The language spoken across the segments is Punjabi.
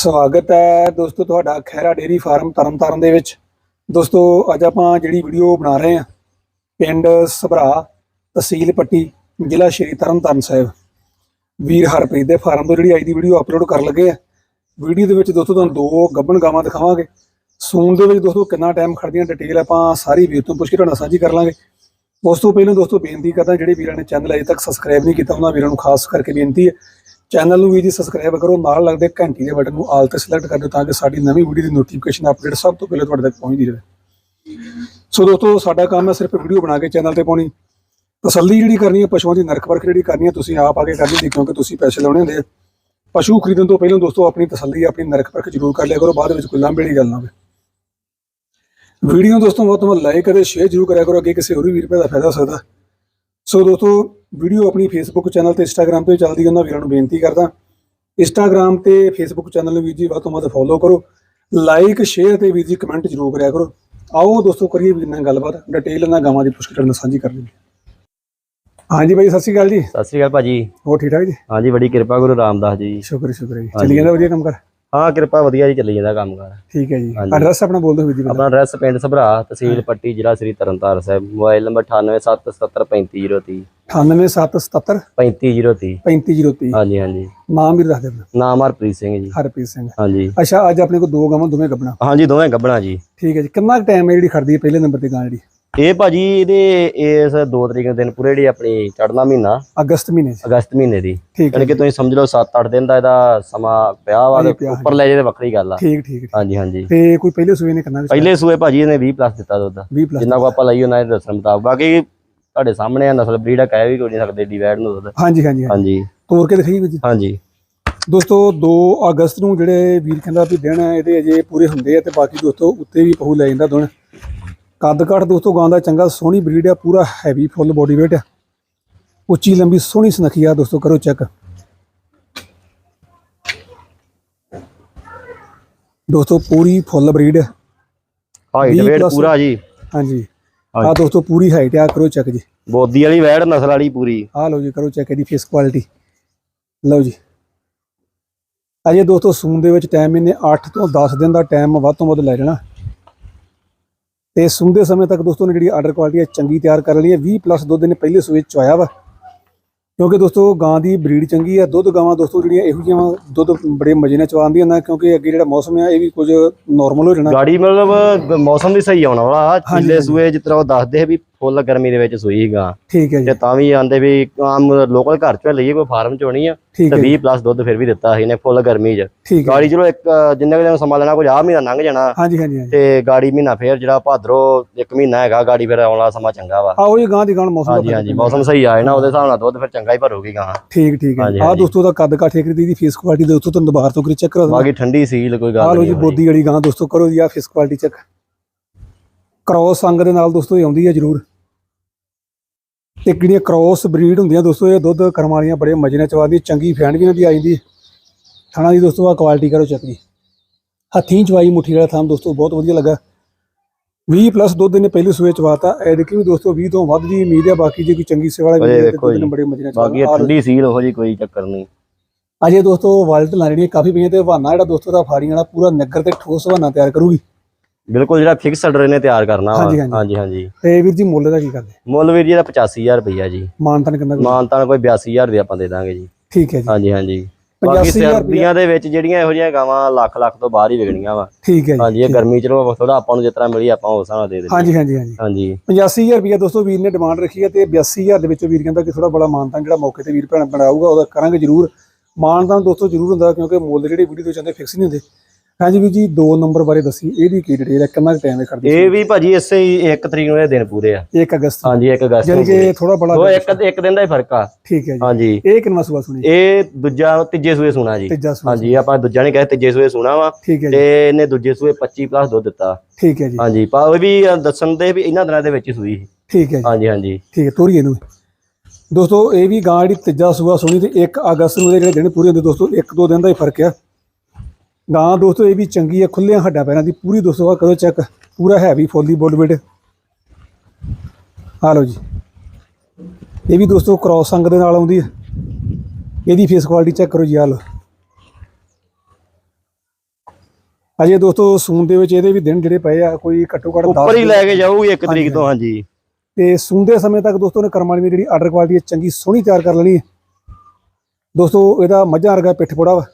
ਸਵਾਗਤ ਹੈ ਦੋਸਤੋ, ਤੁਹਾਡਾ ਖੈਰਾ ਡੇਰੀ ਫਾਰਮ ਤਰਨਤਾਰਨ ਦੇ ਵਿੱਚ। ਦੋਸਤੋ, ਅੱਜ ਆਪਾਂ ਜਿਹੜੀ ਵੀਡੀਓ ਬਣਾ ਰਹੇ ਹਾਂ, ਪਿੰਡ ਸਭਰਾ ਤਹਿਸੀਲ ਪੱਟੀ, ਜ਼ਿਲ੍ਹਾ ਸ਼੍ਰੀ ਤਰਨਤਾਰਨ ਸਾਹਿਬ। ਵੀਰ ਹਰਪ੍ਰੀਤ ਦੇ ਫਾਰਮ ਤੋਂ ਜਿਹੜੀ ਅੱਜ ਦੀ ਵੀਡੀਓ ਅਪਲੋਡ ਕਰਨ ਲੱਗੇ ਆ ਵੀਡੀਓ ਦੇ ਵਿੱਚ ਦੋਸਤੋ, ਤੁਹਾਨੂੰ ਦੋ ਗੱਬਣ ਗਾਵਾਂ ਦਿਖਾਵਾਂਗੇ। ਸੂਣ ਦੇ ਵਿੱਚ ਦੋਸਤੋ, ਕਿੰਨਾ ਟਾਈਮ ਖੜਦੀਆਂ ਡਿਟੇਲ ਆਪਾਂ ਸਾਰੀ ਵੀਰ ਤੋਂ ਪੁੱਛ ਕੇ ਤੁਹਾਡਾ ਸਾਂਝੀ ਕਰ ਲਾਂਗੇ। ਉਸ ਤੋਂ ਪਹਿਲਾਂ ਦੋਸਤੋ, ਬੇਨਤੀ ਕਰਦਾ, ਜਿਹੜੇ ਵੀਰਾਂ ਨੇ ਚੈਨਲ ਅਜੇ ਤੱਕ ਸਬਸਕ੍ਰਾਈਬ ਨਹੀਂ ਕੀਤਾ, ਉਹਨਾਂ ਵੀਰਾਂ ਨੂੰ ਖਾਸ ਕਰਕੇ ਬੇਨਤੀ ਹੈ ਚੈਨਲ ਨੂੰ ਵੀ ਜੀ ਸਬਸਕ੍ਰਾਈਬ ਕਰੋ, ਨਾਲ ਲੱਗਦੇ ਘੰਟੀ ਦੇ ਬਟਨ ਨੂੰ ਆਲ ਤੇ ਸਿਲੈਕਟ ਕਰ ਦਿਓ ਤਾਂ ਕਿ ਸਾਡੀ ਨਵੀਂ ਵੀਡੀਓ ਦੀ ਨੋਟੀਫਿਕੇਸ਼ਨ ਅਪਡੇਟ ਸਭ ਤੋਂ ਪਹਿਲਾਂ ਤੁਹਾਡੇ ਤੱਕ ਪਹੁੰਚਦੀ ਰਹੇ। ਸੋ ਦੋਸਤੋ, ਸਾਡਾ ਕੰਮ ਹੈ ਸਿਰਫ ਵੀਡੀਓ ਬਣਾ ਕੇ ਚੈਨਲ ਤੇ ਪਾਉਣੀ। ਤਸੱਲੀ ਜਿਹੜੀ ਕਰਨੀ ਹੈ, ਪਸ਼ੂਆਂ ਦੀ ਨਰਕ ਪਰਖ ਜਿਹੜੀ ਕਰਨੀ ਹੈ, ਤੁਸੀਂ ਆਪ ਆ ਕੇ ਕਰਨੀ ਹੁੰਦੀ ਕਿਉਂਕਿ ਤੁਸੀਂ ਪੈਸੇ ਲਾਉਣੇ ਹੁੰਦੇ ਪਸ਼ੂ ਖਰੀਦਣ ਤੋਂ ਪਹਿਲਾਂ ਦੋਸਤੋ, ਆਪਣੀ ਤਸੱਲੀ, ਆਪਣੀ ਨਰਕ ਪਰਖ ਜ਼ਰੂਰ ਕਰ ਲਿਆ ਕਰੋ, ਬਾਅਦ ਵਿੱਚ ਕੋਈ ਲਾਂਭੇ ਵਾਲੀ ਗੱਲ ਨਾ ਹੋਵੇ। ਵੀਡੀਓ ਦੋਸਤੋ ਬਹੁਤ ਤੋਂ ਲਾਈਕ ਅਤੇ ਸ਼ੇਅਰ ਜ਼ਰੂਰ ਕਰਿਆ ਕਰੋ, ਅੱਗੇ ਕਿਸੇ ਹੋਰ ਵੀ ਵੀਰ ਭਰਾ ਦਾ ਫਾਇਦਾ ਹੋ ਸਕਦਾ। ਸੋ ਦੋਸਤੋ ਵੀਡੀਓ ਆਪਣੀ ਫੇਸਬੁੱਕ ਚੈਨਲ ਤੇ ਇੰਸਟਾਗ੍ਰam ਤੇ ਚੱਲਦੀ ਉਹਨਾਂ ਵੀਰਾਂ ਨੂੰ ਬੇਨਤੀ ਕਰਦਾ। ਇੰਸਟਾਗ੍ਰam ਤੇ ਫੇਸਬੁੱਕ ਚੈਨਲ ਨੂੰ ਵੀ ਜੀ ਵੱਧ ਤੋਂ ਵੱਧ ਫੋਲੋ ਕਰੋ। ਲਾਈਕ ਸ਼ੇਅਰ ਤੇ ਵੀ ਜੀ ਕਮੈਂਟ ਜ਼ਰੂਰ ਕਰਿਆ ਕਰੋ। ਆਓ ਦੋਸਤੋ ਕਰੀਏ ਵੀਰ ਨਾਲ ਗੱਲਬਾਤ। ਡਿਟੇਲ ਨਾਲ ਗਾਵਾਂ ਦੀ ਪੁੱਛ ਨਾਲ ਸਾਂਝੀ ਕਰ ਲਈ ਹਾਂਜੀ ਬਾਈ ਸਤਿ ਸ਼੍ਰੀ ਅਕਾਲ ਜੀ। ਸਤਿ ਸ੍ਰੀ ਅਕਾਲ ਭਾਜੀ। ਹੋਰ ਠੀਕ ਠਾਕ ਜੀ? ਹਾਂਜੀ ਬੜੀ ਕਿਰਪਾ ਗੁਰੂ ਰਾਮਦਾਸ ਜੀ। ਸ਼ੁਕਰ ਸ਼ੁਕਰ ਜੀ। ਚੱਲੀ ਜਾਂਦਾ ਵਧੀਆ ਕੰਮ ਕਰ। ਹਾਂ ਕਿਰਪਾ ਵਧੀਆ ਜੀ ਚੱਲੀ ਜਾਂਦਾ ਕੰਮ ਕਾਰ ਠੀਕ ਹੈ ਜੀ। ਹਾਂਜੀ। ਐਡਰੈਸ ਆਪਣਾ ਬੋਲ ਦਿਓ ਵੀਰ ਜੀ ਆਪਣਾ ਐਡਰੈਸ ਪਿੰਡ ਸਭਰਾ ਤਹਿਸੀਲ ਪੱਟੀ ਜ਼ਿਲ੍ਹਾ ਸ੍ਰੀ ਤਰਨਤਾਰਨ ਸਾਹਿਬ। ਮੋਬਾਈਲ ਨੰਬਰ 9877353030 98777 35030 3503 ਹਾਂਜੀ ਹਾਂਜੀ। ਨਾਮ ਵੀ ਦੱਸ ਦਿਓ ਨਾਮ ਹਰਪ੍ਰੀਤ ਸਿੰਘ ਜੀ। ਹਰਪ੍ਰੀਤ ਸਿੰਘ। ਹਾਂਜੀ। ਅੱਛਾ ਅੱਜ ਆਪਣੇ ਕੋਲ ਦੋ ਗਾਵਾਂ ਦੋਵੇਂ ਗੱਬਣਾ ਹਾਂਜੀ ਦੋਵੇਂ ਗੱਬਣਾ ਜੀ। ਠੀਕ ਹੈ ਜੀ। ਕਿੰਨਾ ਟਾਈਮ ਹੈ ਜਿਹੜੀ ਖੜਦੀ ਹੈ ਪਹਿਲੇ ਨੰਬਰ ਤੇ ਗਾਂ ਜਿਹੜੀ? ਇਹ ਭਾਜੀ ਇਹਦੇ ਇਸ 2 ਤਰੀਕ ਦੇ ਦਿਨ ਪੂਰੇ ਜਿਹੜੀ ਆਪਣੀ ਚੜਨਾ ਮਹੀਨਾ ਅਗਸਤ ਮਹੀਨੇ 'ਚ। ਅਗਸਤ ਮਹੀਨੇ ਦੀ। ਠੀਕ ਹੈ ਯਾਨੀ ਕਿ ਤੁਸੀਂ ਸਮਝ ਲਓ 7-8 ਦਿਨ ਦਾ ਇਹਦਾ ਸਮਾਂ ਪਿਆ ਵਾ ਤੇ ਉੱਪਰ ਲੈ ਜੇ ਤੇ ਵੱਖਰੀ ਗੱਲ ਆ। ਠੀਕ ਠੀਕ। ਹਾਂਜੀ ਹਾਂਜੀ। ਤੇ ਕੋਈ ਪਹਿਲੇ ਸੂਏ ਨੇ ਕਿੰਨਾ ਵਿੱਚ? ਪਹਿਲੇ ਸੂਏ ਭਾਜੀ ਇਹਨੇ 20 ਪਲੱਸ ਦਿੱਤਾ ਦੁੱਧ। 20 ਪਲੱਸ ਜਿੰਨਾ ਕੋ ਆਪਾਂ ਲਈ ਉਹਨਾਂ ਦੇ ਦੱਸਣ ਮੁਤਾਬਕ। ਬਾਕੀ ਤੁਹਾਡੇ ਸਾਹਮਣੇ ਆ ਨਸਲ ਬਰੀਡ ਆ ਕਹਿ ਵੀ ਕੋਈ ਨਹੀਂ ਸਕਦੇ ਡਿਵਾਈਡ ਨੂੰ ਦੁੱਧ। ਹਾਂਜੀ ਹਾਂਜੀ ਹਾਂਜੀ। ਤੋਰ ਕੇ ਦਿਖਾਈ ਜੀ। ਹਾਂਜੀ। ਦੋਸਤੋ 2 ਅਗਸਤ ਨੂੰ ਜਿਹੜੇ ਵੀਰ ਕਹਿੰਦਾ ਵੀ ਦਿਨ ਹੈ ਇਹਦੇ ਅਜੇ ਪੂਰੇ ਹੁੰਦੇ ਆ ਤੇ ਬਾਕੀ ਦੋਸਤੋ ਉੱਤੇ ਵੀ ਪਹੂ ਲੈ ਜਾਂਦਾ ਦੁਣ ਕੱਦ ਕਾਠ ਦੋਸਤੋ ਗਾਂ ਦਾ ਚੰਗਾ ਸੋਹਣੀ ਬਰੀਡ ਆ ਪੂਰਾ ਹੈਵੀ ਫੁੱਲ ਬੋਡੀ weight ਆ। ਉੱਚੀ ਲੰਬੀ ਸੋਹਣੀ ਸੁਨੱਖੀ ਆ ਦੋਸਤੋ ਕਰੋ ਚੈੱਕ ਦੋਸਤੋ ਪੂਰੀ full breed height 20 weight plus ਪੂਰਾ ਜੀ। ਹਾਂਜੀ। ਆ ਦੋਸਤੋ ਪੂਰੀ ਹਾਈਟ ਆ ਕਰੋ ਚੈੱਕ ਜੀ। ਬੋਦੀ ਵਾਲੀ ਵੈੜ ਨਸਲ ਵਾਲੀ ਪੂਰੀ। ਆ ਲਓ ਜੀ ਕਰੋ ਚੈੱਕ ਇਹਦੀ ਫੇਸ ਕੁਆਲਿਟੀ ਲਓ ਜੀ। ਅਜੇ ਦੋਸਤੋ ਸੂਨ ਦੇ ਵਿੱਚ ਟਾਈਮ ਇਹਨੇ 8 ਤੋਂ 10 ਦਿਨ ਦਾ ਟਾਈਮ ਵੱਧ ਤੋਂ ਵੱਧ ਲੈ ਜਾਣਾ। ਤੇ ਸੂਨ ਦੇ ਸਮੇਂ ਤੱਕ ਦੋਸਤੋ ਨੇ ਜਿਹੜੀ ਆਰਡਰ ਕੁਆਲਿਟੀ ਹੈ ਚੰਗੀ ਤਿਆਰ ਕਰ ਲਈ ਹੈ। 20 ਪਲੱਸ ਦੁੱਧ ਨੇ ਪਹਿਲੇ ਸੂਏ ਚ ਆਇਆ ਵਾ। ਕਿਉਂਕਿ ਦੋਸਤੋ ਗਾਂ ਦੀ ਬਰੀਡ ਚੰਗੀ ਹੈ ਦੁੱਧ ਗਾਵਾਂ ਦੋਸਤੋ ਜਿਹੜੀਆਂ ਇਹੋ ਜਿਹੀਆਂ ਦੁੱਧ ਬੜੇ ਮਜ਼ੇ ਨਾਲ ਚਵਾਉਂਦੀਆਂ ਨੇ ਕਿਉਂਕਿ ਅੱਗੇ ਜਿਹੜਾ ਮੌਸਮ ਹੈ ਇਹ ਵੀ ਕੁਝ ਨਾਰਮਲ ਹੋ ਜਾਣਾ। ਗਾੜੀ ਮਤਲਬ ਮੌਸਮ ਵੀ ਸਹੀ ਆਉਣਾ ਵਾਲਾ ਪਿਛਲੇ ਸੂਏ ਜਿਸ ਤਰ੍ਹਾਂ ਉਹ ਦੱਸਦੇ ਵੀ ਫੁੱਲ ਗਰਮੀ ਦੇ ਵਿੱਚ ਸੂਈ ਸੀਗਾ ਠੀਕ ਹੈ ਜੀ। ਤੇ ਤਾਂ ਵੀ ਆਂਦੇ ਵੀ ਆਮ ਲੋਕਲ ਘਰ ਚੋਂ ਲਈਏ ਕੋਈ ਫਾਰਮ ਚੋਂ ਨਹੀਂ ਆ। ਤੇ ਹੈ 20 ਪਲੱਸ ਦੁੱਧ ਫਿਰ ਵੀ ਦਿੱਤਾ ਸੀ ਇਹਨੇ ਫੁੱਲ ਗਰਮੀ 'ਚ। ਗਾੜੀ ਚਲੋ ਇੱਕ ਜਿੰਨੇ ਕੁ ਦਿਨ ਸਮਾਂ ਲੈਣਾ ਕੁਝ ਆ ਮਹੀਨਾ ਲੰਘ ਜਾਣਾ। ਹਾਂਜੀ ਹਾਂਜੀ ਤੇ ਗਾੜੀ ਮਹੀਨਾ ਫੇਰ ਜਿਹੜਾ ਭਾਦਰੋ ਇੱਕ ਮਹੀਨਾ ਹੈਗਾ ਗਾੜੀ ਫਿਰ ਆਉਣ ਵਾਲਾ ਸਮਾਂ ਚੰਗਾ ਵਾ। ਆਓ ਜੀ ਗਾਂ ਦੀ ਗਾਂ ਨੂੰ ਮੌਸਮ ਹਾਂਜੀ ਹਾਂਜੀ ਮੌਸਮ ਸਹੀ ਆਏ ਨਾ ਉਹਦੇ ਹਿਸਾਬ ਨਾਲ ਦੁੱਧ ਫਿਰ ਚੰਗਾ ਹੀ ਭਰੂਗੀ ਗਾਂ ਠੀਕ ਠੀਕ ਹੈ। ਆ। ਦੋਸਤੋ ਦਾ ਕੱਦ ਕਾਠ ਠੇਕਰੀ ਦੀ ਫੇਸ ਕੁਆਲਿਟੀ ਦੇ ਉੱਤੋਂ ਤੁਹਾਨੂੰ ਦੁਬਾਰਾ ਤੋਂ ਕਰੀ ਚੈੱਕ ਕਰੋ ਬਾਕੀ ਠੰਡੀ ਸੀਲ ਕੋਈ ਗੱਲ ਲਓ ਜੀ ਨਹੀਂ ਬੋਦੀ ਵਾਲੀ ਗਾਂ ਦੋਸਤੋ ਕਰੋ ਜੀ ਆ ਫੇਸ ਕੁਆਲਿਟੀ ਚੈੱਕ ਕ੍ਰੋਸ ਅੰਗ ਦੇ ਨਾਲ ਦੋਸਤੋ ਇਹ ਆਉਂਦੀ ਹੈ ਜਰੂਰ। ਤੇ ਜਿਹੜੀਆਂ ਕ੍ਰੋਸ ਬਰੀਡ ਹੁੰਦੀਆਂ ਦੋਸਤੋ ਇਹ ਦੁੱਧ ਕਰਮ ਵਾਲੀਆਂ ਬੜੇ ਮਜੇ ਨਾਲ ਚਵਾਦੀ ਚੰਗੀ ਫੈਂਡ ਵੀ ਇਹਨਾਂ ਦੀ ਆ ਜਾਂਦੀ। ਹੈ ਥਾਣਾ ਦੀ ਦੋਸਤੋ ਆ ਕੁਆਲਿਟੀ ਕਰੋ ਚੈੱਕ ਜੀ। ਹੱਥੀਂ ਚਵਾਈ ਮੁੱਠੀ ਵਾਲਾ ਥਾਂ ਦੋਸਤੋ ਬਹੁਤ ਵਧੀਆ ਲੱਗਾ। 20 ਪਲੱਸ ਦੁੱਧ ਨੇ ਪਹਿਲੇ ਸੂਏ ਚਵਾਤਾ। ਐਦਕੀ ਵੀ ਦੋਸਤੋ 20 ਤੋਂ ਵੱਧ ਦੀ ਉਮੀਦ ਹੈ ਬਾਕੀ ਜੇ ਕੋਈ ਚੰਗੀ ਸੇ ਵਾਲਾ ਵੀ ਹੈ ਦੁੱਧ। ਬੜੇ ਮਜੇ ਨਾਲ ਬਾਕੀ ਇਹ ਠੰਡੀ ਸੀਲ ਉਹੋ ਜੀ ਕੋਈ ਚੱਕਰ ਨਹੀਂ। ਅਜੇ ਦੋਸਤੋ ਵਾਲਟ ਲਾ ਜਿਹੜੀਆਂ ਕਾਫੀ ਪਈਆਂ ਤੇ ਹਵਾਨਾ ਜਿਹੜਾ ਦੋਸਤੋ ਦਾ ਫਾੜੀਆਂ ਵਾਲਾ ਪੂਰਾ ਨਗਰ ਤੇ ਠੋਸ ਹਵਾਨਾ ਤਿਆਰ ਕਰੂਗੀ। ਬਿਲਕੁਲ ਜਿਹੜਾ ਫਿਕਸ ਆਰਡਰ ਇਹਨੇ ਤਿਆਰ ਕਰਨਾ ਵਾ। ਹਾਂਜੀ, ਹਾਂਜੀ। ਹਾਂਜੀ ਹਾਂਜੀ। ਤੇ ਵੀਰ ਜੀ ਮੁੱਲ ਦਾ ਕੀ ਕਰਦੇ? ਮੁੱਲ ਵੀਰ ਜੀ ਦਾ 85000 ਰੁਪਈਆ ਜੀ। ਮਾਨਤਨ ਕਿੰਨਾ ਕੁ? ਮਾਨਤਾਨ ਕੋਈ 82000 ਦੇ ਆਪਾਂ ਦੇ ਦਾਂਗੇ ਜੀ। ਠੀਕ ਹੈ ਜੀ। ਹਾਂਜੀ ਹਾਂਜੀ। ਬਾਕੀ 85,000 ਸਰਦੀਆਂ ਦੇ ਵਿੱਚ ਜਿਹੜੀਆਂ ਇਹੋ ਜਿਹੀਆਂ ਗਾਵਾਂ ਲੱਖ ਲੱਖ ਤੋਂ ਬਾਹਰ ਹੀ ਵਿਕਣੀਆਂ ਵਾ। ਠੀਕ ਹੈ ਜੀ ਹਾਂਜੀ ਇਹ ਗਰਮੀ ਚ ਚਲੋ ਥੋੜਾ ਆਪਾਂ ਨੂੰ ਜਿਸ ਤਰ੍ਹਾਂ ਮਿਲੀ ਆਪਾਂ ਉਸ ਨਾਲ ਦੇ ਦਿੰਦੇ ਹਾਂਜੀ ਹਾਂਜੀ ਹਾਂਜੀ। ਹਾਂਜੀ। 85000 ਰੁਪਏ ਦੋਸਤੋ ਵੀਰ ਨੇ ਡਿਮਾਂਡ ਰੱਖੀ ਹੈ ਤੇ 82000 ਦੇ ਵਿੱਚੋਂ ਵੀਰ ਕਹਿੰਦਾ ਕਿ ਥੋੜਾ ਬੜਾ ਮਾਨਤਾਨ ਜਿਹੜਾ ਮੌਕੇ ਤੇ ਵੀਰ ਭੈਣ ਬਣਾਊਗਾ ਉਹਦਾ ਕਰਾਂਗੇ ਜ਼ਰੂਰ। ਮਾਨਤਾਨ ਦੋਸਤੋ ਜ਼ਰੂਰ ਹੁੰਦਾ ਕਿਉਂਕਿ ਮੁੱਲ ਜਿਹੜੇ ਵੀਡੀਓ ਤੋਂ ਚਾਹੁੰਦੇ ਫਿਕਸ ਨਹੀਂ ਹੁੰਦੇ। ਹਾਂਜੀ ਵੀਰ ਜੀ ਦੋ ਨੰਬਰ ਬਾਰੇ ਦੱਸੀ ਇਹਦੀ ਕੀ ਡਿਟੇਲ ਹੈ ਕਿੰਨਾ ਟਾਈਮ ਹੈ ਖੜਦੀ ਇਹ ਵੀ ਭਾਜੀ ਇਸੇ ਹੀ 1 ਤਰੀਕ ਨੂੰ ਇਹ ਦਿਨ ਪੂਰੇ ਆ। 1 ਅਗਸਤ ਹਾਂਜੀ 1 ਅਗਸਤ ਜਾਨੀ ਨੂੰ ਕਿ ਥੋੜਾ ਬੜਾ ਉਹ ਇੱਕ ਇੱਕ ਦਿਨ ਦਾ ਹੀ ਫ਼ਰਕ ਆ। ਠੀਕ ਹੈ ਜੀ। ਹਾਂਜੀ। ਇਹ ਕਿੰਨਾ ਸੁਆ ਸੁਣੀ? ਇਹ ਦੂਜਾ ਤੀਜੇ ਸੂਏ ਸੁਣਾ ਜੀ। ਹਾਂਜੀ ਆਪਾਂ ਦੂਜਾ ਨਹੀਂ ਕਹੇ ਤੀਜੇ ਸੂਏ ਸੁਣਾ ਵਾ। ਤੇ ਇਹਨੇ ਦੂਜੇ ਸੂਏ 25 ਪਲੱਸ ਦੁੱਧ ਦਿੱਤਾ। ਠੀਕ ਹੈ ਜੀ। ਹਾਂਜੀ ਪਰ ਉਹ ਵੀ ਦੱਸਣ ਦੇ ਵੀ ਇਹਨਾਂ ਦਿਨਾਂ ਦੇ ਵਿੱਚ ਸੂਈ ਸੀ। ਠੀਕ ਹੈ ਹਾਂਜੀ ਹਾਂਜੀ। ਠੀਕ ਹੈ ਤੋਰੀ ਇਹਨੂੰ ਦੋਸਤੋ ਇਹ ਵੀ ਗਾਂ ਜਿਹੜੀ ਤੀਜਾ ਸੂਆ ਸੁਣੀ ਤੇ 1 ਅਗਸਤ ਨੂੰ ਇਹਦੇ ਜਿਹੜੇ ਦਿਨ ਪੂਰੇ ਹੁੰਦੇ ਦੋਸਤੋ ਇੱਕ ਦੋ ਦਿਨ ਦਾ ਹੀ ਫ਼ਰਕ ਆ। ਗਾਂ ਦੋਸਤੋ ਇਹ ਵੀ ਚੰਗੀ ਹੈ ਖੁੱਲਿਆਂ ਹੱਡਾਂ ਪੈਰਾਂ ਦੀ ਪੂਰੀ ਦੋਸਤੋ ਆ ਕਰੋ ਚੈੱਕ ਪੂਰਾ ਹੈਵੀ ਫੁੱਲੀ ਬੋਲਵੇਟ ਆ ਲਓ ਜੀ। ਇਹ ਵੀ ਦੋਸਤੋ ਕ੍ਰਾਸ ਅੰਗ ਦੇ ਨਾਲ ਆਉਂਦੀ ਹੈ ਇਹਦੀ ਫੇਸ ਕੁਆਲਿਟੀ ਚੈੱਕ ਕਰੋ ਜੀ ਆ ਲਓ। ਅਜੇ ਦੋਸਤੋ ਸੂਨ ਦੇ ਵਿੱਚ ਇਹਦੇ ਵੀ ਦਿਨ ਜਿਹੜੇ ਪਏ ਆ ਕੋਈ ਘੱਟੋ ਘੱਟ 10 ਉੱਪਰ ਹੀ ਲੈ ਕੇ ਜਾਊਗੀ ਇੱਕ ਤਰੀਕ ਤੋਂ ਹਾਂਜੀ। ਤੇ ਸੂੰਦੇ ਸਮੇਂ ਤੱਕ ਦੋਸਤੋ ਨੇ ਕਰਮ ਵਾਲੀ ਨੇ ਜਿਹੜੀ ਆਰਡਰ ਕੁਆਲਿਟੀ ਚੰਗੀ ਸੋਹਣੀ ਤਿਆਰ ਕਰ ਲੈਣੀ ਹੈ। ਦੋਸਤੋ ਇਹਦਾ ਮੱਝਾਂ ਵਰਗਾ ਪਿੱਠ ਪੋੜਾ ਵਾ।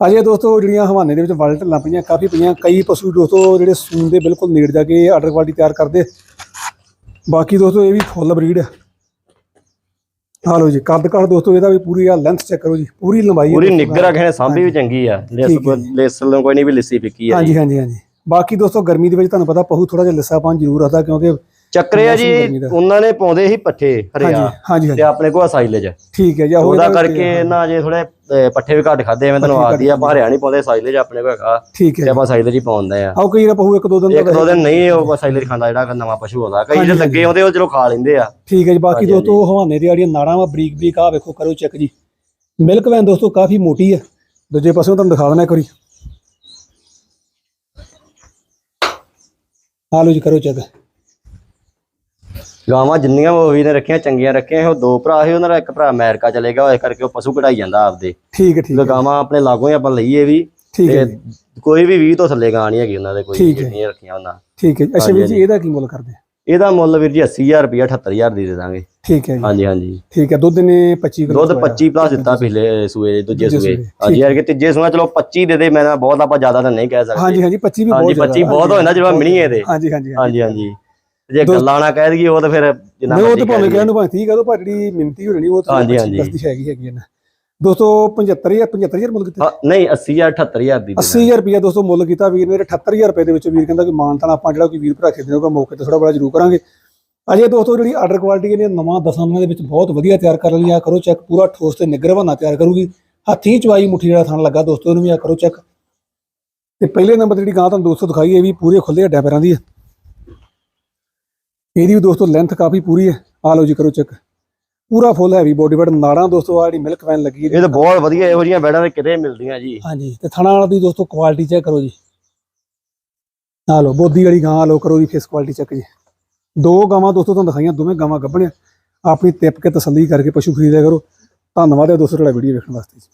ਅਜੇ ਦੋਸਤੋ ਜਿਹੜੀਆਂ ਹਵਾਨੇ ਦੇ ਵਿੱਚ ਵਲਟ ਢੱਲਾਂ ਪਈਆਂ ਕਾਫੀ ਪਈਆਂ ਕਈ ਪਸ਼ੂ ਦੋਸਤੋ ਜਿਹੜੇ ਸੂਨ ਦੇ ਬਿਲਕੁਲ ਨੇੜ ਜਾ ਕੇ ਆਰਡਰ ਕੁਆਲਿਟੀ ਤਿਆਰ ਕਰਦੇ। ਬਾਕੀ ਦੋਸਤੋ ਇਹ ਵੀ ਫੁੱਲ ਬਰੀਡ। ਹੈ ਹਾਲੋ ਜੀ ਕੱਦ ਕੱਦ ਦੋਸਤੋ ਇਹਦਾ ਵੀ ਪੂਰੀ ਆ ਲੈਂਥ ਚੈੱਕ ਕਰੋ ਜੀ ਪੂਰੀ ਲੰਬਾਈ ਪੂਰੀ। ਨਿੱਗਰ ਰੱਖਣੇ ਸਾਂਭੀ ਵੀ ਚੰਗੀ ਆ। ਲਿਸ ਲਿਸ ਕੋਈ ਨਹੀਂ ਵੀ ਲਿੱਸੀ ਫਿੱਕੀ ਆ। ਹਾਂਜੀ ਹਾਂਜੀ ਹਾਂਜੀ। ਬਾਕੀ ਦੋਸਤੋ ਗਰਮੀ ਦੇ ਵਿੱਚ ਤੁਹਾਨੂੰ ਪਤਾ ਪਹੂ ਥੋੜਾ ਜਿਹਾ ਲਿੱਸਾਪਨ ਜ਼ਰੂਰ ਆਦਾ ਕਿਉਂਕਿ ਚੱਕਰੇ ਆ ਜੀ ਦਾ। ਉਹਨਾਂ ਨੇ ਪਾਉਂਦੇ ਸੀ ਪੱਠੇ ਹਰਿਆ ਤੇ ਆਪਣੇ ਕੋਲ ਸਾਈਲੇਜ ਠੀਕ ਹੈ ਜੀ ਉਹਦਾ ਕਰਕੇ ਨਾ ਜੇ ਥੋੜੇ ਪੱਠੇ ਵੀ ਘੱਟ ਖਾਦੇ ਐਵੇਂ ਤੁਹਾਨੂੰ ਆਦੀ ਆ ਹਰਿਆ ਨਹੀਂ ਪਾਉਂਦੇ ਸਾਈਲੇਜ ਆਪਣੇ ਕੋਲ ਹੈਗਾ ਤੇ ਆਪਾਂ ਸਾਈਲੇਜ ਹੀ ਪਾਉਂਦੇ ਆ। ਆਓ ਕਈ ਵਾਰ ਪਹੂ ਇੱਕ ਦੋ ਦਿਨ ਇੱਕ ਦੋ ਦਿਨ ਨਹੀਂ ਉਹ ਸਾਈਲੇਜ ਖਾਂਦਾ ਜਿਹੜਾ ਨਵਾਂ ਪਸ਼ੂ ਹੁੰਦਾ ਕਈ ਜਿਹੜੇ ਲੱਗੇ ਹੁੰਦੇ ਉਹ ਚਲੋ ਖਾ ਲੈਂਦੇ ਆ। ਠੀਕ ਹੈ ਜੀ ਬਾਕੀ ਦੋਸਤੋ ਹਵਾਨੇ ਦੀਆਂ ਜਿਹੜੀਆਂ ਨਾੜਾਂ ਵਾ ਬਰੀਕ ਬਰੀਕ ਆ ਵੇਖੋ ਕਰੋ ਚੈੱਕ ਜੀ। ਮਿਲਕ ਵੈਨ ਦੋਸਤੋ ਕਾਫੀ ਮੋਟੀ ਹੈ ਦੂਜੇ ਪਾਸੇ ਤੁਹਾਨੂੰ ਦਿਖਾ ਦੇਣਾ ਇੱਕ ਵਾਰੀ। ਆ ਜੀ ਕਰੋ ਚੈੱਕ। ਗਾਵਾਂ ਜਿੰਨੀਆਂ ਉਹ ਵੀ ਨੇ ਰੱਖੀਆਂ ਚੰਗੀਆਂ ਰੱਖੀਆਂ ਉਹ ਦੋ ਭਰਾ ਸੀ ਉਹਨਾਂ ਦਾ ਇੱਕ ਭਰਾ ਅਮਰੀਕਾ ਚਲੇ ਗਿਆ ਇਸ ਕਰਕੇ ਉਹ ਪਸ਼ੂ ਕਢਾਈ ਜਾਂਦਾ ਆਪਦੇ। ਠੀਕ ਹੈ ਠੀਕ ਹੈ। ਗਾਵਾਂ ਆਪਣੇ ਲਾਗੋਂ ਹੀ ਆਪਾਂ ਲਈਏ ਵੀ ਤੇ ਕੋਈ ਵੀ 20 ਤੋਂ ਥੱਲੇ ਗਾਂ ਨਹੀਂ ਹੈਗੀ ਉਹਨਾਂ ਦੇ ਕੋਈ। ਜਿੰਨੀਆਂ ਰੱਖੀਆਂ ਉਹਨਾਂ। ਠੀਕ ਹੈ। ਅੱਛਾ ਵੀਰ ਜੀ ਇਹਦਾ ਕੀ ਮੁੱਲ ਕਰਦੇ? ਇਹਦਾ ਮੁੱਲ ਵੀਰ ਜੀ 80000 ਰੁਪਇਆ 78000 ਦੀ ਦੇ ਦਾਂਗੇ। ਠੀਕ ਹੈ ਜੀ। ਹਾਂਜੀ ਹਾਂਜੀ। ਠੀਕ ਹੈ ਦੁੱਧ ਨੇ 25 ਕਿਲੋ ਦੁੱਧ 25 ਪਲੱਸ ਦਿੱਤਾ ਪਿਛਲੇ ਸੂਏ ਦੂਜੇ ਸੂਏ। ਹਾਂਜੀ ਯਾਰ ਕਿ ਤੀਜੇ ਸੂਆ ਚਲੋ 25 ਦੇ ਦੇ ਮੈਂ ਬਹੁਤ ਆਪਾਂ ਜ਼ਿਆਦਾ ਤਾਂ ਨਹੀਂ ਕਹਿ ਸਕਦੇ। ਹਾਂਜੀ ਹਾਂਜੀ 25 ਵੀ ਹਾਂਜੀ ਬਹੁਤ 25 ਬਹੁਤ ਹੋ ਜਾਂਦਾ ਜਦੋਂ ਮਿਣੀਏ ਦੇ ਹਾਂਜੀ ਹਾਂਜੀ। ਹਾਂਜੀ ਹਾਂਜੀ। ਜੇ ਗੱਲਾਂ ਨਾ ਕਹਿ ਦਈਏ ਉਹ ਤਾਂ ਫਿਰ ਜਿੰਨਾ ਉਹ ਤਾਂ ਭਾਵੇਂ ਕਹਿ ਕਹਿਣ ਨੂੰ ਭਾਵੇਂ ਠੀਕ ਆ ਉਹ ਪਰ ਜਿਹੜੀ ਮਿੰਤੀ ਹੋਣੀ ਉਹ ਤਾਂ ਹਾਂਜੀ, 25 ਹਾਂਜੀ। plus ਦੀ ਹੈਗੀ ਹੈਗੀ ਹੈ ਨਾ। ਦੋਸਤੋ 75000 75000 ਮੁੱਲ ਕੀਤਾ। ਹਾਂ, ਨਹੀਂ 80000 78000 ਦੀ ਦੇ ਦਾਂਗੇ। 80000 ਰੁਪਏ ਦੋਸਤੋ ਮੁੱਲ ਕੀਤਾ ਵੀਰ ਨੇ 78000 ਰੁਪਏ ਦੇ ਵਿੱਚ ਵੀਰ ਕਹਿੰਦਾ ਕਿ ਮਾਨਤਾਨ ਆਪਾਂ ਜਿਹੜਾ ਕੋਈ ਵੀਰ ਭਰਾ ਖਰੀਦਣੇ ਹੋਗਾ ਮੌਕੇ ਤੇ ਥੋੜਾ ਬੜਾ ਜ਼ਰੂਰ ਕਰਾਂਗੇ। ਅਜੇ ਦੋਸਤੋ ਜਿਹੜੀ ਆਰਡਰ ਕੁਆਲਿਟੀ ਇਹਨੇ ਨਵਾਂ ਦਸਾਂ ਦੇ ਵਿੱਚ ਬਹੁਤ ਵਧੀਆ ਤਿਆਰ ਕਰ ਲਈ ਆ ਕਰੋ ਚੈੱਕ ਪੂਰਾ ਠੋਸ ਤੇ ਨਿੱਗਰ ਬਣਾ ਤਿਆਰ ਕਰੂਗੀ। ਹੱਥੀਂ ਚਵਾਈ ਮੁੱਠੀ ਜਿਹੜਾ ਥਣ ਲੱਗਾ ਦੋਸਤੋ ਇਹਨੂੰ ਵੀ ਆ ਕਰੋ ਚੈੱਕ ਤੇ ਪਹਿਲੇ ਨੰਬਰ ਜਿਹੜੀ ਗਾਂ ਤੁਹਾਨੂੰ ਦੋਸਤੋ ਦਿਖਾਈ ਇਹ ਵੀ ਪੂਰੇ ਖੁੱਲੇ ਹੱਡਾਂ ਪੈਰਾਂ ਦੀ ਹੈ ਇਹਦੀ ਵੀ ਦੋਸਤੋ ਲੈਂਥ ਕਾਫੀ ਪੂਰੀ ਹੈ। ਆ ਲਓ ਜੀ ਕਰੋ ਚੈੱਕ ਪੂਰਾ ਫੁੱਲ ਹੈਵੀ ਬੋਡੀ ਬਟ ਨਾੜਾਂ ਦੋਸਤੋ ਆ ਜਿਹੜੀ ਮਿਲਕ ਵੈਨ ਲੱਗੀ ਹੈ ਇਹ ਤਾਂ ਬਹੁਤ ਵਧੀਆ ਇਹੋ ਜਿਹੀਆਂ ਬੈਡਾਂ ਤੇ ਕਿਤੇ ਮਿਲਦੀਆਂ ਜੀ। ਹਾਂਜੀ ਤੇ ਥਣਾ ਵਾਲਾ ਦੀ ਦੋਸਤੋ ਕੁਆਲਿਟੀ ਚੈੱਕ ਕਰੋ ਜੀ। ਆ ਲਓ ਬੋਦੀ ਵਾਲੀ ਗਾਂ ਆ ਲਓ ਕਰੋ ਜੀ ਫੇਸ ਕੁਆਲਿਟੀ ਚੈੱਕ ਜੀ। ਦੋ ਗਾਵਾਂ ਦੋਸਤੋ ਤੁਹਾਨੂੰ ਦਿਖਾਈਆਂ ਦੋਵੇਂ ਗਾਵਾਂ ਗੱਭਣੀਆਂ। ਆਪਣੀ ਤਿਪ ਕੇ ਤਸੱਲੀ ਕਰਕੇ ਪਸ਼ੂ ਖਰੀਦਿਆ ਕਰੋ। ਧੰਨਵਾਦ ਹੈ ਦੋਸਤੋ ਤੁਹਾਡਾ ਵੀਡੀਓ ਵੇਖਣ ਵਾਸਤੇ ਜੀ।